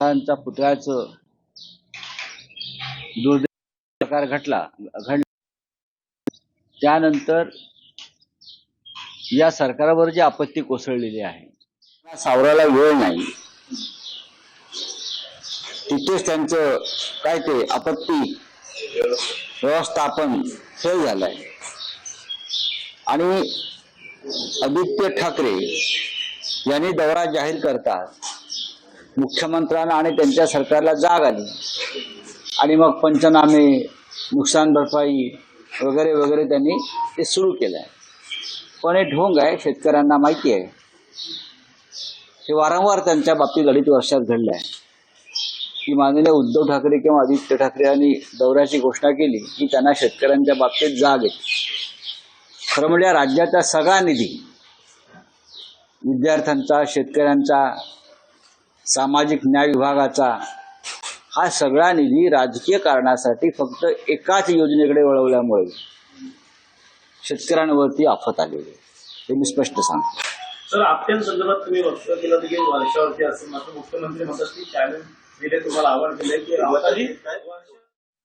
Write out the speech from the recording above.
पुतळ्याचं दुर्दैव प्रकार घटला घडला. त्यानंतर या सरकारवर जी आपत्ती कोसळलेली आहे सावराला वेळ नाही. तिथेच त्यांचं काय ते आपत्ती व्यवस्थापन फेल झालंय. आणि आदित्य ठाकरे यांनी दौरा जाहीर करतात. मुख्यमंत्र्यांना आणि त्यांच्या सरकारला जाग आली. आणि मग पंचनामे नुकसान भरपाई वगैरे वगैरे त्यांनी ते सुरू केलं आहे पण हे ढोंग आहे शेतकऱ्यांना माहिती आहे. हे वारंवार त्यांच्या बाबतीत अडीच वर्षात घडलं आहे की माननीय उद्धव ठाकरे किंवा आदित्य ठाकरे यांनी दौऱ्याची घोषणा केली की त्यांना शेतकऱ्यांच्या बाबतीत जाग येते खरं म्हणजे राज्याचा सगळा निधी विद्यार्थ्यांचा शेतकऱ्यांचा सामाजिक न्याय विभागाचा हा सगळा निधी राजकीय कारणासाठी फक्त एकाच योजनेकडे वळवल्यामुळे शेतकऱ्यांवरती आफत आलेली हे मी स्पष्ट सांगतो. सर आपट्यांसंदर्भात तुम्ही वक्तव्य केलं की वर्षावरती असं मात्र मुख्यमंत्री म्हणतात की चॅनल दिले तुम्हाला आवड दिले की